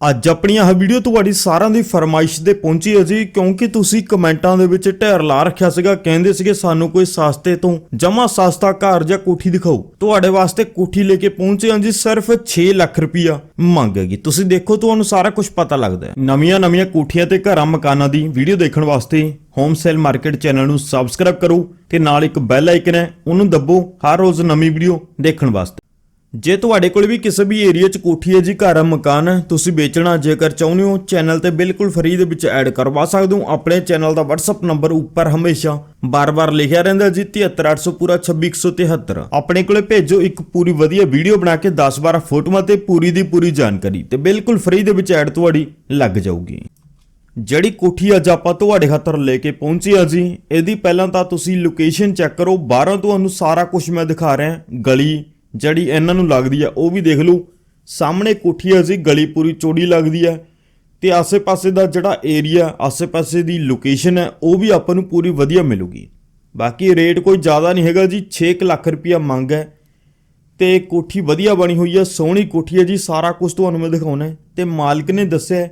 ਅੱਜ ਆਪਣੀ ਇਹ ਵੀਡੀਓ ਤੁਹਾਡੀ ਸਾਰਿਆਂ ਦੀ ਫਰਮਾਇਸ਼ ਦੇ ਪਹੁੰਚੀ ਹੈ ਜੀ, ਕਿਉਂਕਿ ਤੁਸੀਂ ਕਮੈਂਟਾਂ ਦੇ ਵਿੱਚ ਢੇਰ ਲਾ ਰੱਖਿਆ ਸੀਗਾ, ਕਹਿੰਦੇ ਸੀਗੇ ਸਾਨੂੰ ਕੋਈ ਸਸਤੇ ਤੋਂ ਜਮਾ ਸਸਤਾ ਘਰ ਜਾਂ ਕੋਠੀ ਦਿਖਾਓ। ਤੁਹਾਡੇ ਵਾਸਤੇ ਕੋਠੀ ਲੈ ਕੇ ਪਹੁੰਚੇ ਹਾਂ ਜੀ, ਸਿਰਫ 6 ਲੱਖ ਰੁਪਈਆ ਮੰਗੇਗੀ ਤੁਸੀਂ ਦੇਖੋ, ਤੁਹਾਨੂੰ ਸਾਰਾ ਕੁਝ ਪਤਾ ਲੱਗਦਾ ਹੈ। ਨਵੀਆਂ ਨਵੀਆਂ ਕੋਠੀਆਂ ਤੇ ਘਰਾਂ ਮਕਾਨਾਂ ਦੀ ਵੀਡੀਓ ਦੇਖਣ ਵਾਸਤੇ ਹੋਮ ਸੇਲ ਮਾਰਕੀਟ ਚੈਨਲ ਨੂੰ ਸਬਸਕ੍ਰਾਈਬ ਕਰੋ ਤੇ ਨਾਲ ਇੱਕ ਬੈਲ ਆਈਕਨ ਹੈ, ਉਹਨੂੰ ਦੱਬੋ ਹਰ ਰੋਜ਼ ਨਵੀਂ ਵੀਡੀਓ ਦੇਖਣ ਵਾਸਤੇ। ਜੇ ਤੁਹਾਡੇ ਕੋਲ ਵੀ ਕਿਸੇ ਵੀ ਏਰੀਆ 'ਚ ਕੋਠੀ ਹੈ ਜੀ, ਘਰ ਹੈ ਮਕਾਨ ਹੈ ਤੁਸੀਂ ਵੇਚਣਾ, ਜੇਕਰ ਚਾਹੁੰਦੇ ਹੋ ਚੈਨਲ ਤੇ ਬਿਲਕੁਲ ਫ੍ਰੀ ਦੇ ਵਿੱਚ ਐਡ ਕਰਵਾ ਸਕਦੇ ਹੋ। ਆਪਣੇ ਚੈਨਲ ਦਾ WhatsApp ਨੰਬਰ ਉੱਪਰ ਹਮੇਸ਼ਾ ਬਾਰ-ਬਾਰ ਲਿਖਿਆ ਰਹਿੰਦਾ ਜੀ 73800 ਪੂਰਾ 26173 ਆਪਣੇ ਕੋਲੇ ਭੇਜੋ ਇੱਕ ਪੂਰੀ ਵਧੀਆ ਵੀਡੀਓ ਬਣਾ ਕੇ 10-12 ਫੋਟੋਆਂ ਤੇ ਪੂਰੀ ਦੀ ਪੂਰੀ ਜਾਣਕਾਰੀ ਤੇ ਬਿਲਕੁਲ ਫ੍ਰੀ ਦੇ ਵਿੱਚ ਐਡ ਤੁਹਾਡੀ ਲੱਗ ਜਾਊਗੀ। ਜਿਹੜੀ ਕੋਠੀ ਅੱਜ ਆਪਾਂ ਤੁਹਾਡੇ ਖਾਤਰ ਲੈ ਕੇ ਪਹੁੰਚੀ ਆ ਜੀ, ਇਹਦੀ ਪਹਿਲਾਂ ਤਾਂ ਤੁਸੀਂ ਲੋਕੇਸ਼ਨ ਚੈੱਕ ਕਰੋ ਬਾਹਰੋਂ ਤੁਹਾਨੂੰ ਸਾਰਾ ਕੁਝ ਮੈਂ ਦਿਖਾ ਰਿਹਾ, ਗਲੀ ਜਿਹੜੀ ਇਹਨਾਂ ਨੂੰ ਲੱਗਦੀ ਆ, ਉਹ ਵੀ ਦੇਖ ਲਓ। ਸਾਹਮਣੇ ਕੋਠੀ ਆ ਜੀ ਗਲੀ ਪੂਰੀ ਚੋੜੀ ਲੱਗਦੀ ਆ। ਤੇ ਆਸੇ-ਪਾਸੇ ਦਾ ਜਿਹੜਾ ਏਰੀਆ, ਆਸੇ-ਪਾਸੇ ਦੀ ਲੋਕੇਸ਼ਨ ਹੈ ਉਹ ਵੀ ਆਪਾਂ ਨੂੰ ਪੂਰੀ ਵਧੀਆ ਮਿਲੂਗੀ। ਬਾਕੀ ਰੇਟ ਕੋਈ ਜ਼ਿਆਦਾ ਨਹੀਂ ਹੈਗਾ ਜੀ 6 ਲੱਖ ਰੁਪਇਆ ਮੰਗ ਹੈ। ਤੇ ਕੋਠੀ ਵਧੀਆ ਬਣੀ ਹੋਈ ਹੈ ਸੋਹਣੀ ਕੋਠੀ ਹੈ ਜੀ, ਸਾਰਾ ਕੁਝ ਤੁਹਾਨੂੰ ਮੈਂ ਦਿਖਾਉਣਾ ਹੈ। ਤੇ ਮਾਲਕ ਨੇ ਦੱਸਿਆ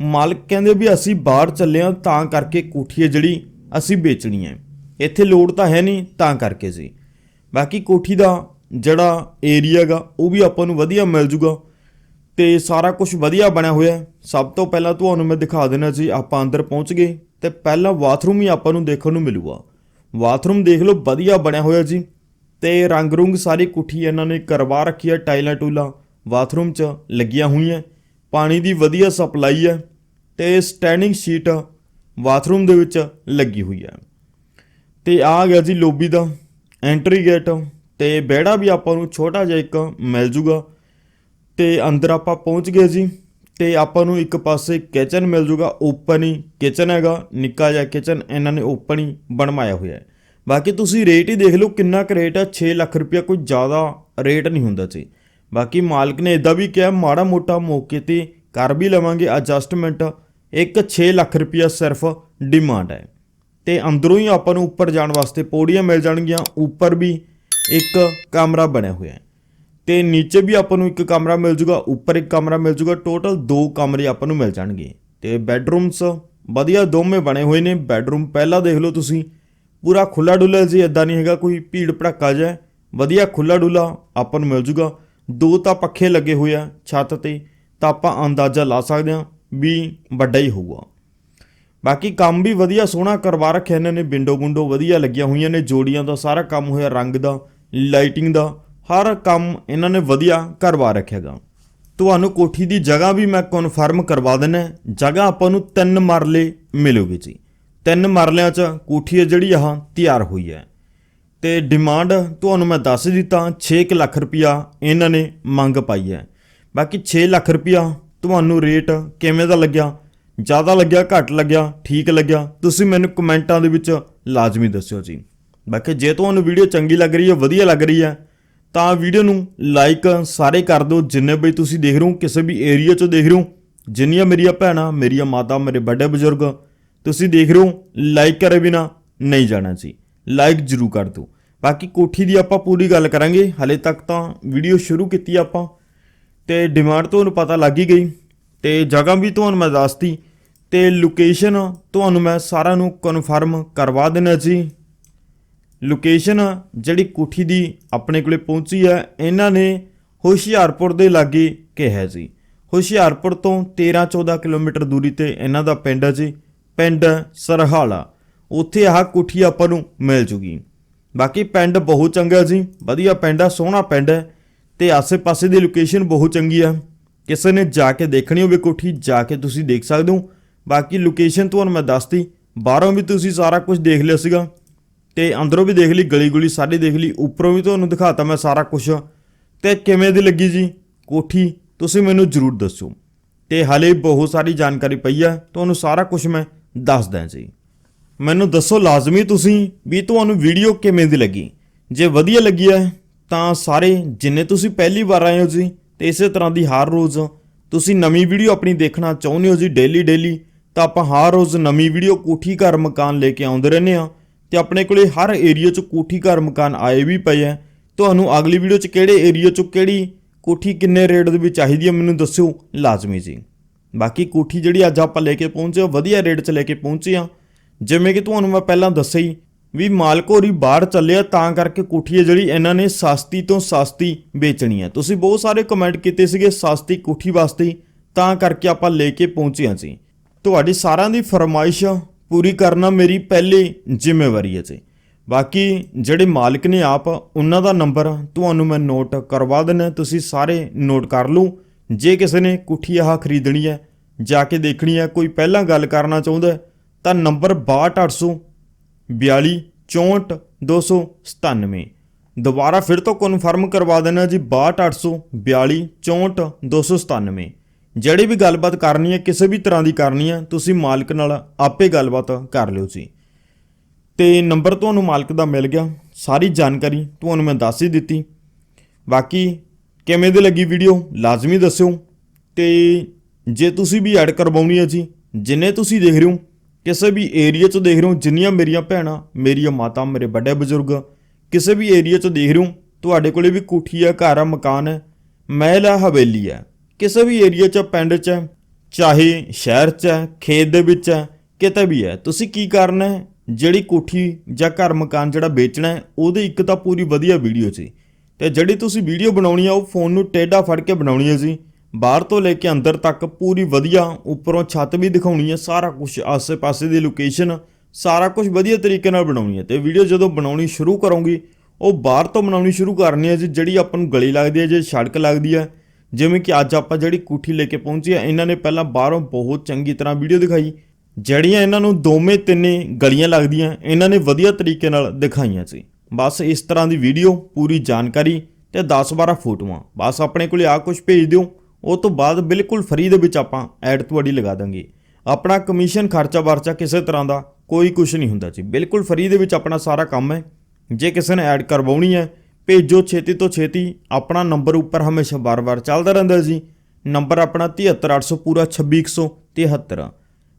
ਮਾਲਕ ਕਹਿੰਦੇ ਵੀ ਅਸੀਂ ਬਾਹਰ ਚੱਲੇ ਹਾਂ, ਤਾਂ ਕਰਕੇ ਕੋਠੀ ਹੈ ਜਿਹੜੀ ਅਸੀਂ ਵੇਚਣੀ ਹੈ। ਇੱਥੇ ਲੋੜ ਤਾਂ ਹੈ ਨਹੀਂ, ਤਾਂ ਕਰਕੇ ਜੀ। ਬਾਕੀ ਕੋਠੀ ਦਾ ਜਿਹੜਾ ਏਰੀਆ ਗਾ ਉਹ ਵੀ ਆਪਾਂ ਨੂੰ ਵਧੀਆ ਮਿਲ ਜੂਗਾ। ਤੇ ਸਾਰਾ ਕੁਝ ਵਧੀਆ ਬਣਿਆ ਹੋਇਆ ਸਭ ਤੋਂ ਪਹਿਲਾਂ ਤੁਹਾਨੂੰ ਮੈਂ ਦਿਖਾ ਦੇਣਾ ਜੀ ਆਪਾਂ ਅੰਦਰ ਪਹੁੰਚ ਗਏ ਤੇ ਪਹਿਲਾਂ ਬਾਥਰੂਮ ਹੀ ਆਪਾਂ ਨੂੰ ਦੇਖਣ ਨੂੰ ਮਿਲੂਗਾ। ਬਾਥਰੂਮ ਦੇਖ ਲਓ, ਵਧੀਆ ਬਣਿਆ ਹੋਇਆ ਜੀ। ਤੇ ਰੰਗ ਰੁੰਗ ਸਾਰੀ ਕੁੱਠੀ ਇਹਨਾਂ ਨੇ ਕਰਵਾ ਰੱਖੀ ਹੈ, ਟਾਈਲਾਂ ਟੂਲਾਂ। ਬਾਥਰੂਮ 'ਚ ਲੱਗੀਆਂ ਹੋਈਆਂ। ਪਾਣੀ ਦੀ ਵਧੀਆ ਸਪਲਾਈ ਹੈ ਤੇ ਸਟੈਂਡਿੰਗ ਸ਼ੀਟ ਬਾਥਰੂਮ ਦੇ ਵਿੱਚ ਲੱਗੀ ਹੋਈ ਹੈ। ਤੇ ਆ ਗਿਆ ਜੀ ਲੋਬੀ ਦਾ ਐਂਟਰੀ ਗੇਟ ਤੇ ਬਹਿੜਾ ਵੀ ਆਪਾਂ ਨੂੰ ਛੋਟਾ ਜਿਹਾ ਇੱਕ ਮਿਲ ਜੂਗਾ। ਤੇ ਅੰਦਰ ਆਪਾਂ ਪਹੁੰਚ ਗਏ ਜੀ। ਤੇ ਆਪਾਂ ਨੂੰ ਇੱਕ ਪਾਸੇ ਕਿਚਨ ਮਿਲ ਜੂਗਾ। ਓਪਨ ਹੀ ਕਿਚਨ ਹੈਗਾ। ਨਿੱਕਾ ਜਿਹਾ ਕਿਚਨ ਇਹਨਾਂ ਨੇ ਓਪਨ ਹੀ ਬਣਵਾਇਆ ਹੋਇਆ ਹੈ। ਬਾਕੀ ਤੁਸੀਂ ਰੇਟ ਹੀ ਦੇਖ ਲਓ ਕਿੰਨਾ ਕੁ ਰੇਟ ਹੈ 6 ਲੱਖ ਰੁਪਇਆ ਕੋਈ ਜ਼ਿਆਦਾ ਰੇਟ ਨਹੀਂ ਹੁੰਦਾ ਜੀ। ਬਾਕੀ ਮਾਲਕ ਨੇ ਇਦਾਂ ਵੀ ਕਿਹਾ, ਮਾੜਾ ਮੋਟਾ ਮੌਕੇ ਤੇ ਕਰ ਵੀ ਲਵਾਂਗੇ ਐਡਜਸਟਮੈਂਟ ਇੱਕ 6 ਲੱਖ ਰੁਪਇਆ ਸਿਰਫ ਡਿਮਾਂਡ ਹੈ। ਤੇ ਅੰਦਰੋਂ ਹੀ ਆਪਾਂ ਨੂੰ ਉੱਪਰ ਜਾਣ ਵਾਸਤੇ ਪੌੜੀਆਂ ਮਿਲ ਜਾਣਗੀਆਂ। ਉੱਪਰ ਵੀ ਇੱਕ ਕਮਰਾ ਬਣਿਆ ਹੋਇਆ ਹੈ। ਤੇ ਨੀਚੇ ਵੀ ਆਪਾਂ ਨੂੰ ਇੱਕ ਕਮਰਾ ਮਿਲ ਜੂਗਾ, ਉੱਪਰ ਇੱਕ ਕਮਰਾ ਮਿਲ ਜੂਗਾ ਟੋਟਲ ਦੋ ਕਮਰੇ ਆਪਾਂ ਨੂੰ ਮਿਲ ਜਾਣਗੇ। ਤੇ ਬੈੱਡਰੂਮਸ ਵਧੀਆ ਦੋਵੇਂ ਬਣੇ ਹੋਏ ਨੇ। ਬੈੱਡਰੂਮ ਪਹਿਲਾ ਦੇਖ ਲਓ ਤੁਸੀਂ, ਪੂਰਾ ਖੁੱਲਾ ਡੁੱਲਾ ਜੀ ਇਦਾਂ ਨਹੀਂ ਹੈਗਾ, ਕੋਈ ਭੀੜ ਭੜੱਕਾ ਜਿਹਾ ਵਧੀਆ ਖੁੱਲਾ ਡੁੱਲਾ ਆਪਾਂ ਨੂੰ ਮਿਲ ਜੂਗਾ। ਦੋ ਤਾਂ ਪੱਖੇ ਲੱਗੇ ਹੋਏ ਆ ਛੱਤ ਤੇ, ਤਾਂ ਆਪਾਂ ਅੰਦਾਜ਼ਾ ਲਾ ਸਕਦੇ ਹਾਂ ਵੀ ਵੱਡਾ ਹੀ ਹੋਊਗਾ। ਬਾਕੀ ਕੰਮ ਵੀ ਵਧੀਆ ਸੋਹਣਾ ਕਰਵਾ ਰੱਖਿਆ ਇਹਨਾਂ ਨੇ ਵਿੰਡੋ ਗੁੰਡੋ ਵਧੀਆ ਲੱਗੀਆਂ ਹੋਈਆਂ ਨੇ, ਜੋੜੀਆਂ ਦਾ ਸਾਰਾ ਕੰਮ ਹੋਇਆ, ਰੰਗ ਦਾ। ਲਾਈਟਿੰਗ ਦਾ, ਹਰ ਕੰਮ ਇਹਨਾਂ ਨੇ ਵਧੀਆ ਕਰਵਾ ਰੱਖਿਆਗਾ ਤੁਹਾਨੂੰ ਕੋਠੀ ਦੀ ਜਗ੍ਹਾ ਵੀ ਮੈਂ ਕਨਫਰਮ ਕਰਵਾ ਦਿੰਨਾ ਜਗ੍ਹਾ ਆਪਾਂ ਨੂੰ ਤਿੰਨ ਮਰਲੇ ਮਿਲੂਗੀ ਜੀ। ਤਿੰਨ ਮਰਲਿਆਂ 'ਚ ਕੋਠੀ ਹੈ ਜਿਹੜੀ ਆਹ ਤਿਆਰ ਹੋਈ ਹੈ। ਤੇ ਡਿਮਾਂਡ ਤੁਹਾਨੂੰ ਮੈਂ ਦੱਸ ਦਿੱਤਾ 6 ਲੱਖ ਰੁਪਇਆ ਇਹਨਾਂ ਨੇ ਮੰਗ ਪਾਈ ਹੈ। ਬਾਕੀ 6 ਲੱਖ ਰੁਪਇਆ ਤੁਹਾਨੂੰ ਰੇਟ ਕਿਵੇਂ ਦਾ ਲੱਗਿਆ? ਜ਼ਿਆਦਾ ਲੱਗਿਆ, ਘੱਟ ਲੱਗਿਆ, ਠੀਕ ਲੱਗਿਆ? ਤੁਸੀਂ ਮੈਨੂੰ ਕਮੈਂਟਾਂ ਦੇ ਵਿੱਚ ਲਾਜ਼ਮੀ ਦੱਸਿਓ ਜੀ। ਬਾਕੀ ਜੇ ਤੁਹਾਨੂੰ ਵੀਡੀਓ ਚੰਗੀ ਲੱਗ ਰਹੀ ਹੈ, ਵਧੀਆ ਲੱਗ ਰਹੀ ਹੈ, ਤਾਂ ਵੀਡੀਓ ਨੂੰ ਲਾਈਕ ਸਾਰੇ ਕਰ ਦਿਓ, ਜਿੰਨੇ ਬਈ ਤੁਸੀਂ ਦੇਖ ਰਹੇ ਹੋ, ਕਿਸੇ ਵੀ ਏਰੀਆ 'ਚੋਂ ਦੇਖ ਰਹੇ ਹੋ, ਜਿੰਨੀਆਂ ਮੇਰੀਆਂ ਭੈਣਾਂ, ਮੇਰੀਆਂ ਮਾਤਾ, ਮੇਰੇ ਵੱਡੇ ਬਜ਼ੁਰਗ, ਤੁਸੀਂ ਦੇਖ ਰਹੇ ਹੋ ਲਾਈਕ ਕਰੇ ਬਿਨਾ ਨਹੀਂ ਜਾਣਾ ਜੀ। ਲਾਈਕ ਜ਼ਰੂਰ ਕਰ ਦਿਓ। ਬਾਕੀ ਕੋਠੀ ਦੀ ਆਪਾਂ ਪੂਰੀ ਗੱਲ ਕਰਾਂਗੇ, ਹਲੇ ਤੱਕ ਤਾਂ ਵੀਡੀਓ ਸ਼ੁਰੂ ਕੀਤੀ ਆਪਾਂ, ਤੇ ਡਿਮਾਂਡ ਤੁਹਾਨੂੰ ਪਤਾ ਲੱਗ ਹੀ ਗਈ, ਤੇ ਜਗ੍ਹਾ ਵੀ ਤੁਹਾਨੂੰ ਮੈਂ ਦੱਸਤੀ, ਤੇ ਲੋਕੇਸ਼ਨ ਤੁਹਾਨੂੰ ਮੈਂ ਸਾਰਿਆਂ ਨੂੰ ਕਨਫਰਮ ਕਰਵਾ ਦੇਣਾ ਜੀ। ਲੋਕੇਸ਼ਨ ਜਿਹੜੀ ਕੋਠੀ ਦੀ ਆਪਣੇ ਕੋਲੇ ਪਹੁੰਚੀ ਹੈ, ਇਹਨਾਂ ਨੇ ਹੁਸ਼ਿਆਰਪੁਰ ਦੇ ਲਾਗੇ ਕਿਹਾ ਜੀ। ਹੁਸ਼ਿਆਰਪੁਰ ਤੋਂ 13-14 ਕਿਲੋਮੀਟਰ ਦੂਰੀ ਤੇ ਇਹਨਾਂ ਦਾ ਪਿੰਡ ਹੈ ਜੀ, ਪਿੰਡ ਸਰਹਾਲਾ। ਉੱਥੇ ਆਹ ਕੋਠੀ ਆਪਾਂ ਨੂੰ ਮਿਲ ਜੂਗੀ। ਬਾਕੀ ਪਿੰਡ ਬਹੁਤ ਚੰਗਾ ਜੀ, ਵਧੀਆ ਪਿੰਡ ਆ, ਸੋਹਣਾ ਪਿੰਡ ਹੈ ਤੇ ਆਸੇ-ਪਾਸੇ ਦੀ ਲੋਕੇਸ਼ਨ ਬਹੁਤ ਚੰਗੀ ਆ। ਕਿਸੇ ਨੇ ਜਾ ਕੇ ਦੇਖਣੀ ਹੋਵੇ ਕੋਠੀ, ਜਾ ਕੇ ਤੁਸੀਂ ਦੇਖ ਸਕਦੇ ਹੋ। ਬਾਕੀ ਲੋਕੇਸ਼ਨ ਤੁਹਾਨੂੰ ਮੈਂ ਦੱਸਤੀ, ਬਾਹਰੋਂ ਵੀ ਤੁਸੀਂ ਸਾਰਾ ਕੁਝ ਦੇਖ ਲਿਆ ਸੀਗਾ। ਤੇ ਅੰਦਰੋਂ ਵੀ ਦੇਖ ਲਈ, ਗਲੀ ਗੁਲੀ ਸਾਰੀ ਦੇਖ ਲਈ, ਉੱਪਰੋਂ ਵੀ ਤੁਹਾਨੂੰ ਦਿਖਾਤਾ ਮੈਂ ਸਾਰਾ ਕੁਝ ਤੇ ਕਿਵੇਂ ਦੀ ਲੱਗੀ ਜੀ? ਕੋਠੀ, ਤੁਸੀਂ ਮੈਨੂੰ ਜਰੂਰ ਦੱਸੋ। ਤੇ ਹਾਲੇ ਬਹੁਤ ਸਾਰੀ ਜਾਣਕਾਰੀ ਪਈ ਆ, ਤੁਹਾਨੂੰ ਸਾਰਾ ਕੁਝ ਮੈਂ ਦੱਸਦਾ ਜੀ। ਮੈਨੂੰ ਦੱਸੋ ਲਾਜ਼ਮੀ ਤੁਸੀਂ ਵੀ ਤੁਹਾਨੂੰ ਵੀਡੀਓ ਕਿਵੇਂ ਦੀ ਲੱਗੀ। ਜੇ ਵਧੀਆ ਲੱਗੀ ਹੈ ਤਾਂ ਸਾਰੇ ਜਿੰਨੇ ਤੁਸੀਂ ਪਹਿਲੀ ਵਾਰ ਆਏ ਹੋ ਜੀ, ਤੇ ਇਸੇ ਤਰ੍ਹਾਂ ਦੀ ਹਰ ਰੋਜ਼ ਤੁਸੀਂ ਨਵੀਂ ਵੀਡੀਓ ਆਪਣੀ ਦੇਖਣਾ ਚਾਹੁੰਦੇ ਹੋ ਜੀ ਡੇਲੀ ਡੇਲੀ ਤਾਂ ਆਪਾਂ ਹਰ ਰੋਜ਼ ਨਵੀਂ ਵੀਡੀਓ ਕੋਠੀ ਘਰ ਮਕਾਨ ਲੈ ਕੇ ਆਉਂਦੇ ਰਹਿੰਦੇ ਆ ਤੇ ਆਪਣੇ ਕੋਲੇ ਹਰ ਏਰੀਆ 'ਚ ਕੋਠੀ ਘਰ ਮਕਾਨ ਆਏ ਵੀ ਪਏ ਆ। ਤੁਹਾਨੂੰ ਅਗਲੀ ਵੀਡੀਓ 'ਚ ਕਿਹੜੇ ਏਰੀਆ 'ਚ ਕਿਹੜੀ ਕੋਠੀ ਕਿੰਨੇ ਰੇਟ ਦੇ ਵਿੱਚ ਚਾਹੀਦੀ ਹੈ ਮੈਨੂੰ ਦੱਸਿਓ ਲਾਜ਼ਮੀ ਜੀ। ਬਾਕੀ ਕੋਠੀ ਜਿਹੜੀ ਅੱਜ ਆਪਾਂ ਲੈ ਕੇ ਪਹੁੰਚੇ ਹਾਂ, ਵਧੀਆ ਰੇਟ 'ਚ ਲੈ ਕੇ ਪਹੁੰਚੇ ਹਾਂ ਜਿਵੇਂ ਕਿ ਤੁਹਾਨੂੰ ਮੈਂ ਪਹਿਲਾਂ ਦੱਸਿਆ ਹੀ ਵੀ ਮਾਲਕ ਹੋਰੀ ਬਾਹਰ ਚੱਲਿਆ ਤਾਂ ਕਰਕੇ ਕੋਠੀ ਹੈ ਜਿਹੜੀ ਇਹਨਾਂ ਨੇ ਸਸਤੀ ਤੋਂ ਸਸਤੀ ਵੇਚਣੀ ਹੈ ਤੁਸੀਂ ਬਹੁਤ ਸਾਰੇ ਕਮੈਂਟ ਕੀਤੇ ਸੀਗੇ ਸਸਤੀ ਕੋਠੀ ਵਾਸਤੇ ਤਾਂ ਕਰਕੇ ਆਪਾਂ ਲੈ ਕੇ ਪਹੁੰਚੇ ਹਾਂ ਜੀ। ਤੁਹਾਡੀ ਸਾਰਿਆਂ ਦੀ ਫਰਮਾਇਸ਼ ਪੂਰੀ ਕਰਨਾ ਮੇਰੀ ਪਹਿਲੀ ਜ਼ਿੰਮੇਵਾਰੀ ਹੈ ਜੀ। ਬਾਕੀ ਜਿਹੜੇ ਮਾਲਕ ਨੇ ਆਪ, ਉਹਨਾਂ ਦਾ ਨੰਬਰ ਤੁਹਾਨੂੰ ਮੈਂ ਨੋਟ ਕਰਵਾ ਦਿੰਦਾ, ਤੁਸੀਂ ਸਾਰੇ ਨੋਟ ਕਰ ਲਓ। ਜੇ ਕਿਸੇ ਨੇ ਕੁੱਠੀ ਆਹ ਖਰੀਦਣੀ ਹੈ, ਜਾ ਕੇ ਦੇਖਣੀ ਹੈ, ਕੋਈ ਪਹਿਲਾਂ ਗੱਲ ਕਰਨਾ ਚਾਹੁੰਦਾ ਤਾਂ ਨੰਬਰ 62800 42 64 297 ਦੁਬਾਰਾ ਫਿਰ ਤੋਂ ਕਨਫਰਮ ਕਰਵਾ ਦੇਣਾ ਜੀ 62800 42 64 297 ਜਿਹੜੀ ਵੀ ਗੱਲਬਾਤ ਕਰਨੀ ਹੈ, ਕਿਸੇ ਵੀ ਤਰ੍ਹਾਂ ਦੀ ਕਰਨੀ ਹੈ, ਤੁਸੀਂ ਮਾਲਕ ਨਾਲ ਆਪੇ ਗੱਲਬਾਤ ਕਰ ਲਿਓ ਜੀ। ਤੇ ਨੰਬਰ ਤੁਹਾਨੂੰ ਮਾਲਕ ਦਾ ਮਿਲ ਗਿਆ, ਸਾਰੀ ਜਾਣਕਾਰੀ ਤੁਹਾਨੂੰ ਮੈਂ ਦੱਸ ਹੀ ਦਿੱਤੀ। ਬਾਕੀ ਕਿਵੇਂ ਦੀ ਲੱਗੀ ਵੀਡੀਓ, ਲਾਜ਼ਮੀ ਦੱਸਿਓ। ਤੇ ਜੇ ਤੁਸੀਂ ਵੀ ਐਡ ਕਰਵਾਉਣੀ ਹੈ ਜੀ, ਜਿੰਨੇ ਤੁਸੀਂ ਦੇਖ ਰਹੇ ਹੋ, ਕਿਸੇ ਵੀ ਏਰੀਆ 'ਚ ਦੇਖ ਰਹੇ ਹੋ, ਜਿੰਨੀਆਂ ਮੇਰੀਆਂ ਭੈਣਾਂ, ਮੇਰੀਆਂ ਮਾਤਾ, ਮੇਰੇ ਵੱਡੇ ਬਜ਼ੁਰਗ, ਕਿਸੇ ਵੀ ਏਰੀਆ 'ਚ ਦੇਖ ਰਹੇ ਹੋ, ਤੁਹਾਡੇ ਕੋਲੇ ਵੀ ਕੋਠੀ ਆ ਘਰ ਆ ਮਕਾਨ ਹੈ, ਮਹਿਲ ਆ ਹਵੇਲੀ ਹੈ। ਕਿਸੇ ਵੀ ਏਰੀਆ 'ਚ ਪਿੰਡ 'ਚ ਹੈ, ਚਾਹੇ ਸ਼ਹਿਰ 'ਚ ਹੈ ਖੇਤ ਦੇ ਵਿੱਚ ਹੈ ਕਿਤੇ ਵੀ ਹੈ ਤੁਸੀਂ ਕੀ ਕਰਨਾ ਹੈ? ਜਿਹੜੀ ਕੋਠੀ ਜਾਂ ਘਰ ਮਕਾਨ ਜਿਹੜਾ ਵੇਚਣਾ ਹੈ ਉਹਦੇ ਇੱਕ ਤਾਂ ਪੂਰੀ ਵਧੀਆ ਵੀਡੀਓ ਸੀ। ਤੇ ਜਿਹੜੀ ਤੁਸੀਂ ਵੀਡੀਓ ਬਣਾਉਣੀ ਆ ਉਹ ਫੋਨ ਨੂੰ ਟੇਢਾ ਫੜ ਕੇ ਬਣਾਉਣੀ ਹੈ ਜੀ। ਬਾਹਰ ਤੋਂ ਲੈ ਕੇ ਅੰਦਰ ਤੱਕ ਪੂਰੀ ਵਧੀਆ ਉੱਪਰੋਂ ਛੱਤ ਵੀ ਦਿਖਾਉਣੀ ਹੈ ਸਾਰਾ ਕੁਝ ਆਸੇ-ਪਾਸੇ ਦੀ ਲੋਕੇਸ਼ਨ ਸਾਰਾ ਕੁਝ ਵਧੀਆ ਤਰੀਕੇ ਨਾਲ ਬਣਾਉਣੀ ਹੈ। ਤੇ ਵੀਡੀਓ ਜਦੋਂ ਬਣਾਉਣੀ ਸ਼ੁਰੂ ਕਰੋਗੇ ਉਹ ਬਾਹਰ ਤੋਂ ਬਣਾਉਣੀ ਸ਼ੁਰੂ ਕਰਨੀ ਹੈ ਜੀ ਜਿਹੜੀ ਆਪਾਂ ਨੂੰ ਗਲੀ ਲੱਗਦੀ ਹੈ ਜੇ ਸੜਕ ਲੱਗਦੀ ਹੈ ਜਿਵੇਂ ਕਿ ਅੱਜ ਆਪਾਂ ਜਿਹੜੀ ਕੋਠੀ ਲੈ ਕੇ ਪਹੁੰਚੇ ਆ ਇਹਨਾਂ ਨੇ ਪਹਿਲਾਂ ਬਾਹਰੋਂ ਬਹੁਤ ਚੰਗੀ ਤਰ੍ਹਾਂ ਵੀਡੀਓ ਦਿਖਾਈ। ਜਿਹੜੀਆਂ ਇਹਨਾਂ ਨੂੰ ਦੋਵੇਂ ਤਿੰਨੇ ਗਲੀਆਂ ਲੱਗਦੀਆਂ, ਇਹਨਾਂ ਨੇ ਵਧੀਆ ਤਰੀਕੇ ਨਾਲ ਦਿਖਾਈਆਂ ਸੀ। ਬਸ ਇਸ ਤਰ੍ਹਾਂ ਦੀ ਵੀਡੀਓ, ਪੂਰੀ ਜਾਣਕਾਰੀ ਤੇ 10-12 ਫੋਟੋਆਂ। ਬਸ ਆਪਣੇ ਕੋਲੇ ਆ ਕੁਝ ਭੇਜ ਦਿਓ, ਉਹ ਤੋਂ ਬਾਅਦ ਬਿਲਕੁਲ ਫਰੀ ਦੇ ਵਿੱਚ ਆਪਾਂ ਐਡ ਤੁਹਾਡੀ ਲਗਾ ਦਾਂਗੇ। ਆਪਣਾ ਕਮਿਸ਼ਨ ਖਰਚਾ ਵਰਚਾ ਕਿਸੇ ਤਰ੍ਹਾਂ ਦਾ ਕੋਈ ਕੁਝ ਨਹੀਂ ਹੁੰਦਾ ਜੀ। ਬਿਲਕੁਲ ਫਰੀ ਦੇ ਵਿੱਚ ਆਪਣਾ ਸਾਰਾ ਕੰਮ ਹੈ। ਜੇ ਕਿਸੇ ਨੇ ਐਡ ਕਰਵਾਉਣੀ ਹੈ ਭੇਜੋ ਛੇਤੀ ਤੋਂ ਛੇਤੀ। ਆਪਣਾ ਨੰਬਰ ਉੱਪਰ ਹਮੇਸ਼ਾ ਬਾਰ-ਬਾਰ ਚੱਲਦਾ ਰਹਿੰਦਾ ਜੀ। ਨੰਬਰ ਆਪਣਾ 73800 ਪੂਰਾ 26173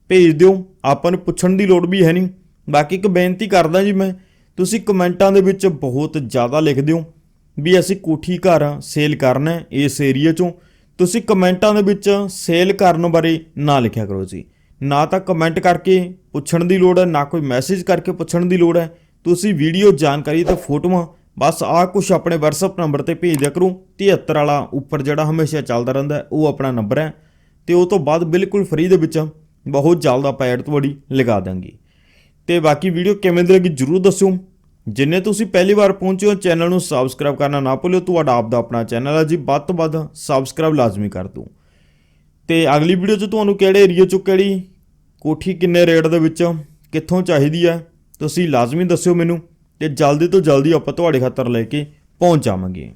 ਭੇਜ ਦਿਓ, ਆਪਾਂ ਨੂੰ ਪੁੱਛਣ ਦੀ ਲੋੜ ਵੀ ਹੈ ਨਹੀਂ। ਬਾਕੀ ਇੱਕ ਬੇਨਤੀ ਕਰਦਾ ਜੀ ਮੈਂ, ਤੁਸੀਂ ਕਮੈਂਟਾਂ ਦੇ ਵਿੱਚ ਬਹੁਤ ਜ਼ਿਆਦਾ ਲਿਖ ਦਿਓ ਵੀ ਅਸੀਂ ਕੋਠੀ ਘਰ ਸੇਲ ਕਰਨਾ ਇਸ ਏਰੀਆ ਚੋਂ। ਤੁਸੀਂ ਕਮੈਂਟਾਂ ਦੇ ਵਿੱਚ ਸੇਲ ਕਰਨ ਬਾਰੇ ਨਾ ਲਿਖਿਆ ਕਰੋ ਜੀ। ਨਾ ਤਾਂ ਕਮੈਂਟ ਕਰਕੇ ਪੁੱਛਣ ਦੀ ਲੋੜ ਹੈ, ਨਾ ਕੋਈ ਮੈਸੇਜ ਕਰਕੇ ਪੁੱਛਣ ਦੀ ਲੋੜ ਹੈ। ਤੁਸੀਂ ਵੀਡੀਓ ਜਾਣਕਾਰੀ ਤੇ ਫੋਟੋਆਂ ਬਸ ਆਹ ਕੁਝ ਆਪਣੇ WhatsApp ਨੰਬਰ ਤੇ ਭੇਜ ਦਿਆ ਕਰੋ। 73 ਵਾਲਾ ਉੱਪਰ ਜਿਹੜਾ ਹਮੇਸ਼ਾ ਚੱਲਦਾ ਰਹਿੰਦਾ ਉਹ ਆਪਣਾ ਨੰਬਰ ਹੈ। ਤੇ ਉਹ ਤੋਂ ਬਾਅਦ ਬਿਲਕੁਲ ਫ੍ਰੀ ਦੇ ਵਿੱਚ ਬਹੁਤ ਜਲਦ ਆਪਾਂ ਐਡ ਤੁਹਾਡੀ ਲਗਾ ਦਾਂਗੇ ਤੇ ਬਾਕੀ ਵੀਡੀਓ ਕਿਵੇਂ ਦੀ ਲੱਗੀ ਜਰੂਰ ਦੱਸਿਓ। ਜਿੰਨੇ ਤੁਸੀਂ ਪਹਿਲੀ ਵਾਰ ਪਹੁੰਚੇ ਹੋ, ਚੈਨਲ ਨੂੰ ਸਬਸਕ੍ਰਾਈਬ ਕਰਨਾ ਨਾ ਭੁੱਲਿਓ। ਤੁਹਾਡਾ ਆਪ ਦਾ ਆਪਣਾ ਚੈਨਲ ਹੈ ਜੀ। ਵੱਧ ਤੋਂ ਵੱਧ ਸਬਸਕ੍ਰਾਈਬ ਲਾਜ਼ਮੀ ਕਰ ਦਿਓ। ਤੇ ਅਗਲੀ ਵੀਡੀਓ 'ਚ ਤੁਹਾਨੂੰ ਕਿਹੜੇ ਏਰੀਆ 'ਚੋਂ ਕਿਹੜੀ ਕੋਠੀ ਕਿੰਨੇ ਰੇਟ ਦੇ ਵਿੱਚ ਕਿੱਥੋਂ ਚਾਹੀਦੀ ਹੈ, ਤੁਸੀਂ ਲਾਜ਼ਮੀ ਦੱਸਿਓ ਮੈਨੂੰ। ਤੇ ਜਲਦੀ ਤੋਂ ਜਲਦੀ ਆਪਾਂ ਤੁਹਾਡੇ ਖਾਤਰ ਲੈ ਕੇ ਪਹੁੰਚ ਜਾਵਾਂਗੇ।